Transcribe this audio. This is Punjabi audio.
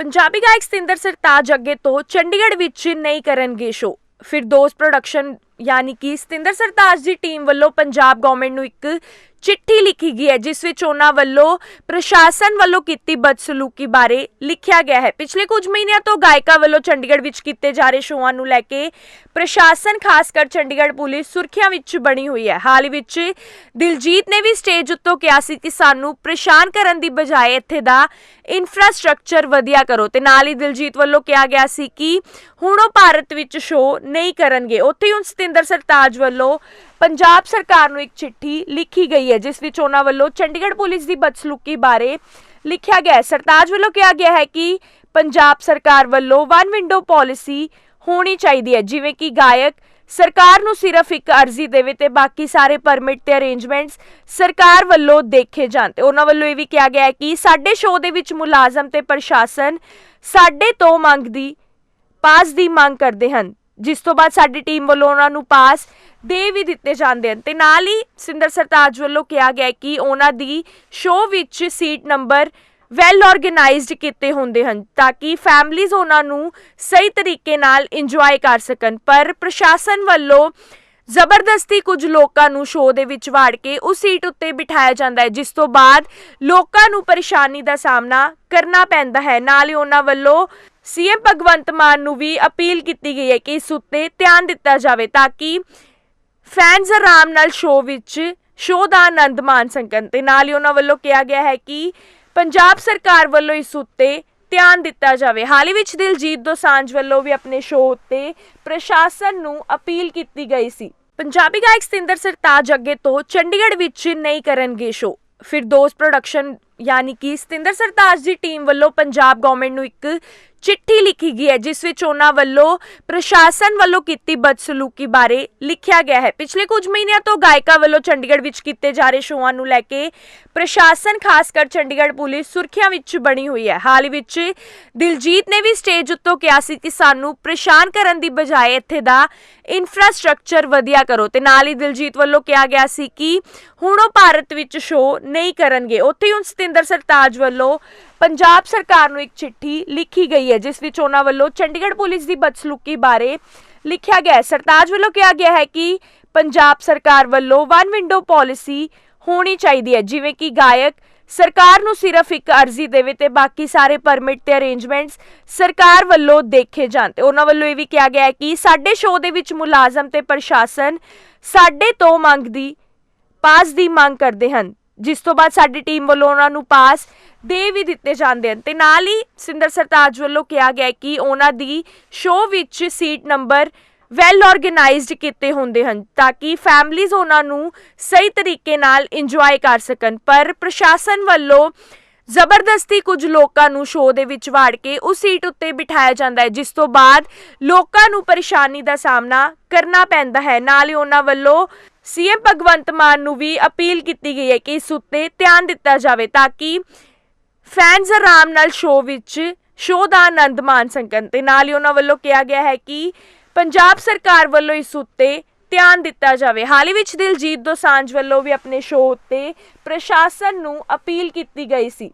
ਪੰਜਾਬੀ ਗਾਇਕ ਸਤਿੰਦਰ ਸਰਤਾਜ ਅੱਗੇ ਤੋਂ ਚੰਡੀਗੜ੍ਹ ਵਿੱਚ ਨਹੀਂ ਕਰਨਗੇ ਸ਼ੋ ਫਿਰਦੌਸ ਪ੍ਰੋਡਕਸ਼ਨ ਯਾਨੀ ਕਿ ਸਤਿੰਦਰ ਸਰਤਾਜ ਦੀ ਟੀਮ ਵੱਲੋਂ ਪੰਜਾਬ ਗਵਰਨਮੈਂਟ ਨੂੰ ਇੱਕ ਚਿੱਠੀ ਲਿਖੀ ਗਈ ਹੈ, ਜਿਸ ਵਿੱਚ ਉਹਨਾਂ ਵੱਲੋਂ ਪ੍ਰਸ਼ਾਸਨ ਵੱਲੋਂ ਕੀਤੀ ਬਦਸਲੂਕੀ ਬਾਰੇ ਲਿਖਿਆ ਗਿਆ ਹੈ। ਪਿਛਲੇ ਕੁਝ ਮਹੀਨਿਆਂ ਤੋਂ ਗਾਇਕਾਂ ਵੱਲੋਂ ਚੰਡੀਗੜ੍ਹ ਵਿੱਚ ਕੀਤੇ ਜਾ ਰਹੇ ਸ਼ੋਆਂ ਨੂੰ ਲੈ ਕੇ ਪ੍ਰਸ਼ਾਸਨ, ਖਾਸ ਕਰ ਚੰਡੀਗੜ੍ਹ ਪੁਲਿਸ, ਸੁਰਖੀਆਂ ਵਿੱਚ ਬਣੀ ਹੋਈ ਹੈ। ਹਾਲ ਹੀ ਵਿੱਚ ਦਿਲਜੀਤ ਨੇ ਵੀ ਸਟੇਜ ਉੱਤੋਂ ਕਿਹਾ ਸੀ ਕਿ ਸਾਨੂੰ ਪਰੇਸ਼ਾਨ ਕਰਨ ਦੀ ਬਜਾਏ ਇੱਥੇ ਦਾ ਇਨਫਰਾਸਟ੍ਰਕਚਰ ਵਧੀਆ ਕਰੋ ਤੇ ਨਾਲ ਹੀ ਦਿਲਜੀਤ ਵੱਲੋਂ ਕਿਹਾ ਗਿਆ ਸੀ ਕਿ ਹੁਣ ਉਹ ਭਾਰਤ ਵਿੱਚ ਸ਼ੋਅ ਨਹੀਂ ਕਰਨਗੇ। ਉੱਥੇ ਹੀ ਹੁਣ ਸਤਿੰਦਰ ਸਰਤਾਜ ਵੱਲੋਂ ਪੰਜਾਬ ਸਰਕਾਰ ਨੂੰ ਇੱਕ ਚਿੱਠੀ ਲਿਖੀ ਗਈ ਹੈ, ਜਿਸ ਵਿੱਚ ਉਹਨਾਂ ਵੱਲੋਂ ਚੰਡੀਗੜ੍ਹ ਪੁਲਿਸ ਦੀ ਬਦਸਲੂਕੀ ਬਾਰੇ ਲਿਖਿਆ ਗਿਆ ਹੈ। ਸਰਤਾਜ ਵੱਲੋਂ ਕਿਹਾ ਗਿਆ ਹੈ ਕਿ ਪੰਜਾਬ ਸਰਕਾਰ ਵੱਲੋਂ ਵਨ ਵਿੰਡੋ ਪਾਲਿਸੀ ਹੋਣੀ ਚਾਹੀਦੀ ਹੈ, ਜਿਵੇਂ ਕਿ ਗਾਇਕ ਸਰਕਾਰ ਨੂੰ ਸਿਰਫ ਇੱਕ ਅਰਜ਼ੀ ਦੇਵੇ ਤੇ ਬਾਕੀ ਸਾਰੇ ਪਰਮਿਟ ਤੇ ਅਰੇਂਜਮੈਂਟਸ ਸਰਕਾਰ ਵੱਲੋਂ ਦੇਖੇ ਜਾਣ ਤੇ ਉਹਨਾਂ ਵੱਲੋਂ ਇਹ ਵੀ ਕਿਹਾ ਗਿਆ ਹੈ ਕਿ ਸਾਡੇ ਸ਼ੋਅ ਦੇ ਵਿੱਚ ਮੁਲਾਜ਼ਮ ਤੇ ਪ੍ਰਸ਼ਾਸਨ ਸਾਡੇ ਤੋਂ ਮੰਗ ਦੀ ਪਾਸ ਦੀ ਮੰਗ ਕਰਦੇ ਹਨ। ਜਿਸ ਤੋਂ ਬਾਅਦ ਸਾਡੀ ਟੀਮ ਵੱਲੋਂ ਉਹਨਾਂ ਨੂੰ ਪਾਸ ਦੇ ਵੀ ਦਿੱਤੇ ਜਾਂਦੇ ਹਨ। ਤੇ ਨਾਲ ਹੀ ਸਿੰਦਰ ਸਰਤਾਜ ਵੱਲੋਂ ਕਿਹਾ ਗਿਆ ਕਿ ਉਹਨਾਂ ਦੀ ਸ਼ੋਅ ਵਿੱਚ ਸੀਟ ਨੰਬਰ ਵੈਲ ਆਰਗੇਨਾਈਜ਼ਡ ਕੀਤੇ ਹੁੰਦੇ ਹਨ ਤਾਂ ਕਿ ਫੈਮਲੀਜ਼ ਉਹਨਾਂ ਨੂੰ ਸਹੀ ਤਰੀਕੇ ਨਾਲ ਇੰਜੋਏ ਕਰ ਸਕਣ। ਪਰ ਪ੍ਰਸ਼ਾਸਨ ਵੱਲੋਂ ਜ਼ਬਰਦਸਤੀ ਕੁਝ ਲੋਕਾਂ ਨੂੰ ਸ਼ੋਅ ਦੇ ਵਿੱਚ ਵਾੜ ਕੇ ਉਸ ਸੀਟ ਉੱਤੇ ਬਿਠਾਇਆ ਜਾਂਦਾ ਹੈ, ਜਿਸ ਤੋਂ ਬਾਅਦ ਲੋਕਾਂ ਨੂੰ ਪਰੇਸ਼ਾਨੀ ਦਾ ਸਾਹਮਣਾ ਕਰਨਾ ਪੈਂਦਾ ਹੈ। ਨਾਲ ਹੀ ਉਹਨਾਂ ਵੱਲੋਂ ਸੀਐਮ ਭਗਵੰਤ ਮਾਨ ਨੂੰ ਵੀ ਅਪੀਲ ਕੀਤੀ ਗਈ ਹੈ ਕਿ ਇਸ ਉੱਤੇ ਧਿਆਨ ਦਿੱਤਾ ਜਾਵੇ ਤਾਂ ਕਿ ਫੈਨਸ ਆਰਾਮ ਨਾਲ ਸ਼ੋਅ ਵਿੱਚ ਸ਼ੋਅ ਦਾ ਆਨੰਦ ਮਾਣ ਸਕਣ। ਤੇ ਨਾਲ ਹੀ ਉਹਨਾਂ ਵੱਲੋਂ ਕਿਹਾ ਗਿਆ ਹੈ ਕਿ ਪੰਜਾਬ ਸਰਕਾਰ ਵੱਲੋਂ ਇਸ ਉੱਤੇ ਧਿਆਨ ਦਿੱਤਾ ਜਾਵੇ। ਹਾਲ ਹੀ ਵਿੱਚ ਦਿਲਜੀਤ ਦੋਸਾਂਝ ਵੱਲੋਂ ਵੀ ਆਪਣੇ ਸ਼ੋਅ ਉੱਤੇ ਪ੍ਰਸ਼ਾਸਨ ਨੂੰ ਅਪੀਲ ਕੀਤੀ ਗਈ ਸੀ। ਪੰਜਾਬੀ ਗਾਇਕ ਸਤਿੰਦਰ ਸਰਤਾਜ ਅੱਗੇ ਤੋਂ ਚੰਡੀਗੜ੍ਹ ਵਿੱਚ ਨਹੀਂ ਕਰਨਗੇ ਸ਼ੋਅ ਫਿਰ ਦੋਸਤ ਪ੍ਰੋਡਕਸ਼ਨ ਯਾਨੀ ਕਿ ਸਤਿੰਦਰ ਸਰਤਾਜ ਦੀ ਟੀਮ ਵੱਲੋਂ ਪੰਜਾਬ ਗਵਰਨਮੈਂਟ ਨੂੰ ਇੱਕ ਚਿੱਠੀ ਲਿਖੀ ਗਈ ਹੈ, ਜਿਸ ਵਿੱਚ ਉਹਨਾਂ ਵੱਲੋਂ ਪ੍ਰਸ਼ਾਸਨ ਵੱਲੋਂ ਕੀਤੀ ਬਦਸਲੂਕੀ ਬਾਰੇ ਲਿਖਿਆ ਗਿਆ ਹੈ। ਪਿਛਲੇ ਕੁਝ ਮਹੀਨਿਆਂ ਤੋਂ ਗਾਇਕਾਂ ਵੱਲੋਂ ਚੰਡੀਗੜ੍ਹ ਵਿੱਚ ਕੀਤੇ ਜਾ ਰਹੇ ਸ਼ੋਆਂ ਨੂੰ ਲੈ ਕੇ ਪ੍ਰਸ਼ਾਸਨ, ਖਾਸ ਕਰ ਚੰਡੀਗੜ੍ਹ ਪੁਲਿਸ, ਸੁਰਖੀਆਂ ਵਿੱਚ ਬਣੀ ਹੋਈ ਹੈ। ਹਾਲ ਹੀ ਵਿੱਚ ਦਿਲਜੀਤ ਨੇ ਵੀ ਸਟੇਜ ਉੱਤੋਂ ਕਿਹਾ ਸੀ ਕਿ ਸਾਨੂੰ ਪਰੇਸ਼ਾਨ ਕਰਨ ਦੀ ਬਜਾਏ ਇੱਥੇ ਦਾ ਇਨਫਰਾਸਟ੍ਰਕਚਰ ਵਧੀਆ ਕਰੋ ਤੇ ਨਾਲ ਹੀ ਦਿਲਜੀਤ ਵੱਲੋਂ ਕਿਹਾ ਗਿਆ ਸੀ ਕਿ ਹੁਣ ਉਹ ਭਾਰਤ ਵਿੱਚ ਸ਼ੋਅ ਨਹੀਂ ਕਰਨਗੇ। ਉੱਥੇ ਹੀ ਹੁਣ ਸਤਿੰਦਰ ਸਰਤਾਜ ਵੱਲੋਂ ਪੰਜਾਬ ਸਰਕਾਰ ਨੂੰ ਇੱਕ ਚਿੱਠੀ ਲਿਖੀ ਗਈ ਹੈ, ਜਿਸ ਵਿੱਚ ਉਹਨਾਂ ਵੱਲੋਂ ਚੰਡੀਗੜ੍ਹ ਪੁਲਿਸ ਦੀ ਬਦਸਲੂਕੀ ਬਾਰੇ ਲਿਖਿਆ ਗਿਆ ਹੈ। ਸਰਤਾਜ ਵੱਲੋਂ ਕਿਹਾ ਗਿਆ ਹੈ ਕਿ ਪੰਜਾਬ ਸਰਕਾਰ ਵੱਲੋਂ ਵਨ ਵਿੰਡੋ ਪਾਲਿਸੀ ਹੋਣੀ ਚਾਹੀਦੀ ਹੈ, ਜਿਵੇਂ ਕਿ ਗਾਇਕ ਸਰਕਾਰ ਨੂੰ ਸਿਰਫ ਇੱਕ ਅਰਜ਼ੀ ਦੇਵੇ ਤੇ ਬਾਕੀ ਸਾਰੇ ਪਰਮਿਟ ਤੇ ਅਰੇਂਜਮੈਂਟਸ ਸਰਕਾਰ ਵੱਲੋਂ ਦੇਖੇ ਜਾਣ ਤੇ ਉਹਨਾਂ ਵੱਲੋਂ ਇਹ ਵੀ ਕਿਹਾ ਗਿਆ ਹੈ ਕਿ ਸਾਡੇ ਸ਼ੋਅ ਦੇ ਵਿੱਚ ਮੁਲਾਜ਼ਮ ਤੇ ਪ੍ਰਸ਼ਾਸਨ ਸਾਡੇ ਤੋਂ ਮੰਗ ਦੀ ਪਾਸ ਦੀ ਮੰਗ ਕਰਦੇ ਹਨ। ਜਿਸ ਤੋਂ ਬਾਅਦ ਸਾਡੀ ਟੀਮ ਵੱਲੋਂ ਉਹਨਾਂ ਨੂੰ ਪਾਸ ਦੇ ਵੀ ਦਿੱਤੇ ਜਾਂਦੇ ਹਨ। ਤੇ ਨਾਲ ਹੀ ਸਿੰਦਰ ਸਰਤਾਜ ਵੱਲੋਂ ਕਿਹਾ ਗਿਆ ਕਿ ਉਹਨਾਂ ਦੀ ਸ਼ੋਅ ਵਿੱਚ ਸੀਟ ਨੰਬਰ ਵੈਲ ਆਰਗੇਨਾਈਜ਼ਡ ਕੀਤੇ ਹੁੰਦੇ ਹਨ ਤਾਂ ਕਿ ਫੈਮਲੀਜ਼ ਉਹਨਾਂ ਨੂੰ ਸਹੀ ਤਰੀਕੇ ਨਾਲ ਇੰਜੋਏ ਕਰ ਸਕਣ। ਪਰ ਪ੍ਰਸ਼ਾਸਨ ਵੱਲੋਂ ਜ਼ਬਰਦਸਤੀ ਕੁਝ ਲੋਕਾਂ ਨੂੰ ਸ਼ੋਅ ਦੇ ਵਿੱਚ ਵਾੜ ਕੇ ਉਸ ਸੀਟ ਉੱਤੇ ਬਿਠਾਇਆ ਜਾਂਦਾ ਹੈ, ਜਿਸ ਤੋਂ ਬਾਅਦ ਲੋਕਾਂ ਨੂੰ ਪਰੇਸ਼ਾਨੀ ਦਾ ਸਾਹਮਣਾ ਕਰਨਾ ਪੈਂਦਾ ਹੈ। ਨਾਲ ਹੀ ਉਹਨਾਂ ਵੱਲੋਂ ਸੀਐਮ ਭਗਵੰਤ ਮਾਨ ਨੂੰ ਵੀ ਅਪੀਲ ਕੀਤੀ ਗਈ ਹੈ ਕਿ ਇਸ ਉੱਤੇ ਧਿਆਨ ਦਿੱਤਾ ਜਾਵੇ ਤਾਂ ਕਿ ਫੈਨਸ ਆਰਾਮ ਨਾਲ ਸ਼ੋਅ ਵਿੱਚ ਸ਼ੋਅ ਦਾ ਆਨੰਦ ਮਾਣ ਸਕਣ। ਤੇ ਨਾਲ ਹੀ ਉਹਨਾਂ ਵੱਲੋਂ ਕਿਹਾ ਗਿਆ ਹੈ ਕਿ ਪੰਜਾਬ ਸਰਕਾਰ ਵੱਲੋਂ ਇਸ ਉੱਤੇ ਧਿਆਨ ਦਿੱਤਾ ਜਾਵੇ। ਹਾਲ ਹੀ ਵਿੱਚ ਦਿਲਜੀਤ ਦੋਸਾਂਝ ਵੱਲੋਂ ਵੀ ਆਪਣੇ ਸ਼ੋਅ ਉੱਤੇ ਪ੍ਰਸ਼ਾਸਨ ਨੂੰ ਅਪੀਲ ਕੀਤੀ ਗਈ ਸੀ।